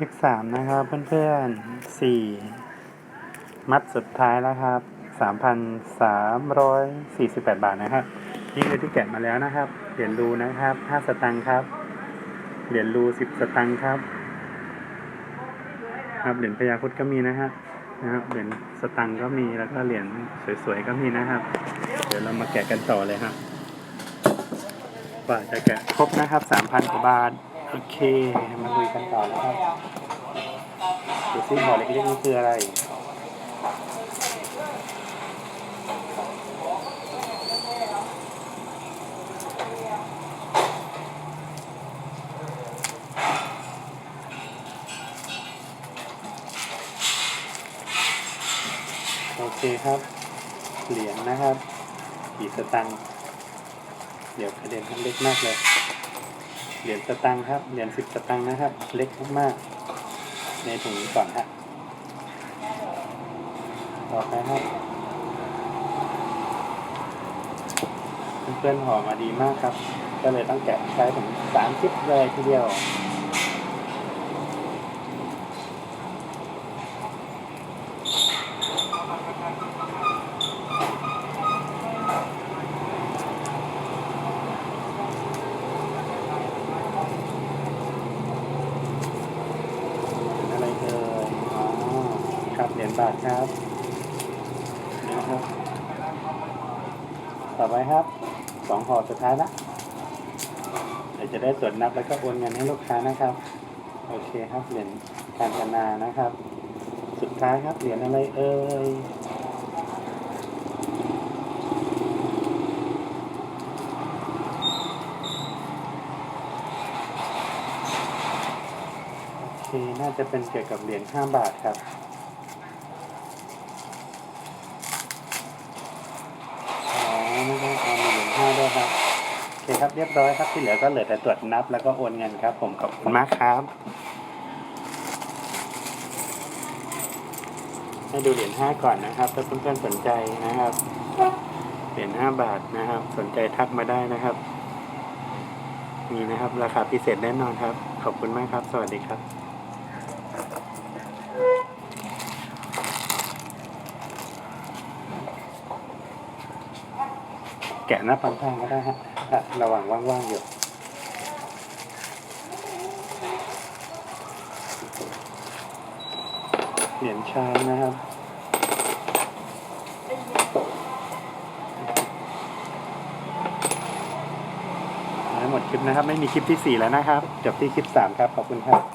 ลิปสามนะครับเพื่อนๆสี่มัดสุดท้ายแล้วครับสามพันสามร้อยสี่สิบแปดบาทนะครับนี่คือที่แกะมาแล้วนะครับ เหรียญรูนะครับห้าสตังค์ครับ เหรียญรูสิบสตังค์ครับ ครับเหรียญพญาคุดก็มีนะฮะนะครับเหรียญสตังค์ก็มีแล้วก็เหรียญสวยๆก็มีนะครับ เดี๋ยวเรามาแกะกันต่อเลยครับกว่าจะแกะครบนะครับสามพันกว่าบาท โอเค มาลุยกันต่อนะครับเดูซิห่อเล็กๆนี่คืออะไรโอเคครับ เหรียญนะครับกี่สตังค์เดี๋ยวกระเด็นทั้งเล็กมากเลย เหรียญสตังค์ครับ เหรียญสิบสตังค์นะครับ เล็กมากๆในถุงนี้ก่อนฮะต่อไปครับเพื่อนๆห่อมาดีมากครับ ก็เลยต้องแกะใช้ถึงสามชิปเลยทีเดียว อะไรเอ่ยอ๋อ ครับเหรียญบาทครับนี่นะครับ ต่อไปครับสองห่อสุดท้ายละเดี๋ยวจะได้ตรวจนับแล้วก็โอนเงินให้ลูกค้านะครับ โอเคครับเหรียญการธนานะครับ สุดท้ายครับเหรียญอะไรเอ่ยโอเคน่าจะเป็นเกี่ยวกับเหรียญห้าบาทครับ อ๋อไม่ได้เอามีเหรียญห้าด้วยครับ โอ เคครับเรียบร้อยครับที่เหลือก็เหลือแต่ตรวจนับแล้วก็โอนเงินครับ ผมขอบคุณมากครับให้ดูเหรียญห้าก่อนนะครับถ้าเพื่อนๆสนใจนะครับเหรียญห้าบาทนะครับ สนใจทักมาได้นะครับมีนะครับ ราคาพิเศษแน่นอนครับ ขอบคุณมากครับ สวัสดีครับแกะหน้าปังข้างก็ได้ฮะ อะระหว่างว่างๆอยู่เหรียญชายนะครับหมดคลิปนะครับ ไม่มีคลิปที่ 4 แล้วนะครับ จบที่คลิป 3 ครับ ขอบคุณครับ